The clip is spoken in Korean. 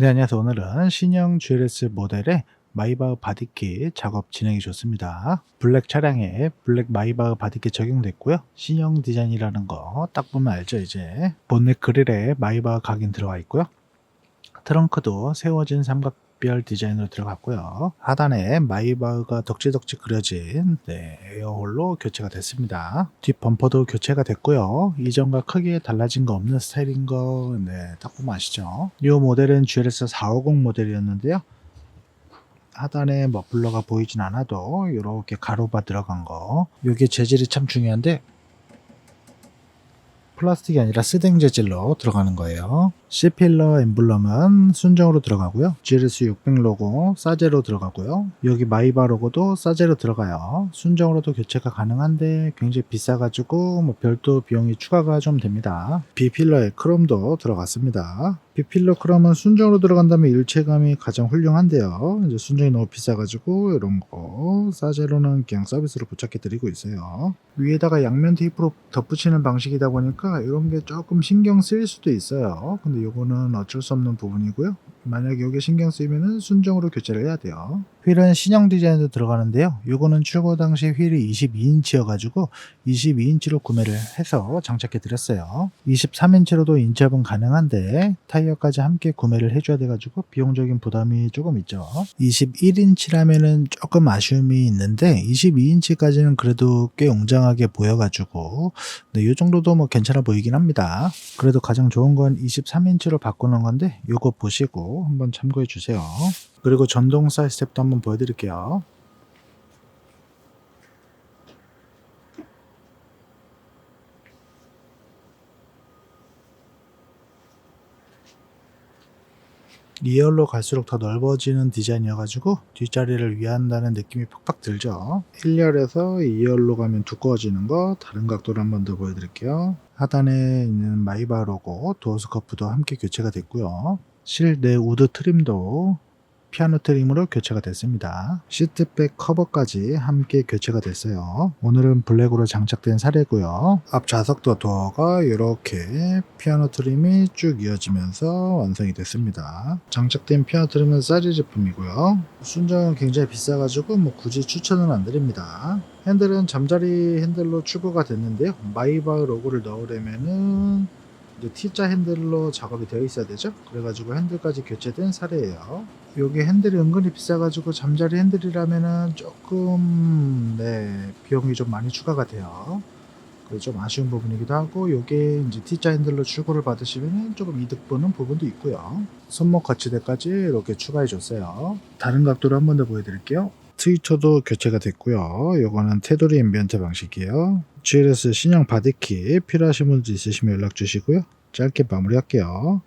네, 안녕하세요. 오늘은 신형 GLS 모델의 마이바흐 바디킷 작업 진행해 줬습니다. 블랙 차량에 블랙 마이바흐 바디킷 적용됐고요. 신형 디자인이라는 거 딱 보면 알죠, 이제. 본넷 그릴에 마이바흐 각인 들어가 있고요. 트렁크도 세워진 삼각 별 디자인으로 들어갔고요. 하단에 마이바흐가 덕지덕지 그려진 네, 에어홀로 교체가 됐습니다. 뒷 범퍼도 교체가 됐고요. 이전과 크게 달라진 거 없는 스타일인 거, 네, 딱 보면 아시죠? 이 모델은 GLS 450 모델이었는데요. 하단에 머플러가 보이진 않아도 이렇게 가로바 들어간 거. 이게 재질이 참 중요한데 플라스틱이 아니라 스댕 재질로 들어가는 거예요. C필러 엠블럼은 순정으로 들어가고요. GLS 600 로고 사제로 들어가고요. 여기 마이바 로고도 사제로 들어가요. 순정으로도 교체가 가능한데 굉장히 비싸가지고 뭐 별도 비용이 추가가 좀 됩니다. B필러에 크롬도 들어갔습니다. B필러 크롬은 순정으로 들어간다면 일체감이 가장 훌륭한데요. 이제 순정이 너무 비싸가지고 이런 거 사제로는 그냥 서비스로 부착해 드리고 있어요. 위에다가 양면 테이프로 덧붙이는 방식이다 보니까 이런 게 조금 신경 쓰일 수도 있어요. 근데 이거는 어쩔 수 없는 부분이고요. 만약에 여기 신경 쓰이면은 순정으로 교체를 해야 돼요. 휠은 신형 디자인도 들어가는데요. 이거는 출고 당시 휠이 22인치여가지고 22인치로 구매를 해서 장착해 드렸어요. 23인치로도 인접은 가능한데 타이어까지 함께 구매를 해줘야 돼가지고 비용적인 부담이 조금 있죠. 21인치라면은 조금 아쉬움이 있는데 22인치까지는 그래도 꽤 웅장하게 보여가지고 네, 이 정도도 뭐 괜찮아 보이긴 합니다. 그래도 가장 좋은 건 23인치로 바꾸는 건데 이거 보시고 한번 참고해 주세요. 그리고 전동 사이드 스텝도 한번 보여드릴게요. 리얼로 갈수록 더 넓어지는 디자인이어가지고 뒷자리를 위한다는 느낌이 팍팍 들죠. 1열에서 2열로 가면 두꺼워지는 거 다른 각도로 한 번 더 보여드릴게요. 하단에 있는 마이바 로고 도어 스커프도 함께 교체가 됐고요. 실내 우드 트림도 피아노 트림으로 교체가 됐습니다. 시트백 커버까지 함께 교체가 됐어요. 오늘은 블랙으로 장착된 사례고요. 앞 좌석도 도어가 이렇게 피아노 트림이 쭉 이어지면서 완성이 됐습니다. 장착된 피아노 트림은 싸지 제품이고요. 순정은 굉장히 비싸가지고 뭐 굳이 추천은 안 드립니다. 핸들은 잠자리 핸들로 출고가 됐는데요. 마이바흐 로고를 넣으려면은 T자 핸들로 작업이 되어 있어야 되죠. 그래가지고 핸들까지 교체된 사례예요. 요게 핸들이 은근히 비싸가지고 잠자리 핸들이라면은 조금 네 비용이 좀 많이 추가가 돼요. 그게 좀 아쉬운 부분이기도 하고 요게 이제 T자 핸들로 출고를 받으시면 조금 이득 보는 부분도 있고요. 손목 거치대까지 이렇게 추가해 줬어요. 다른 각도로 한 번 더 보여드릴게요. 트위터도 교체가 됐고요. 요거는 테두리 앰비언트 방식이에요. GLS 신형 바디킷 필요하신 분들 있으시면 연락 주시고요. 짧게 마무리할게요.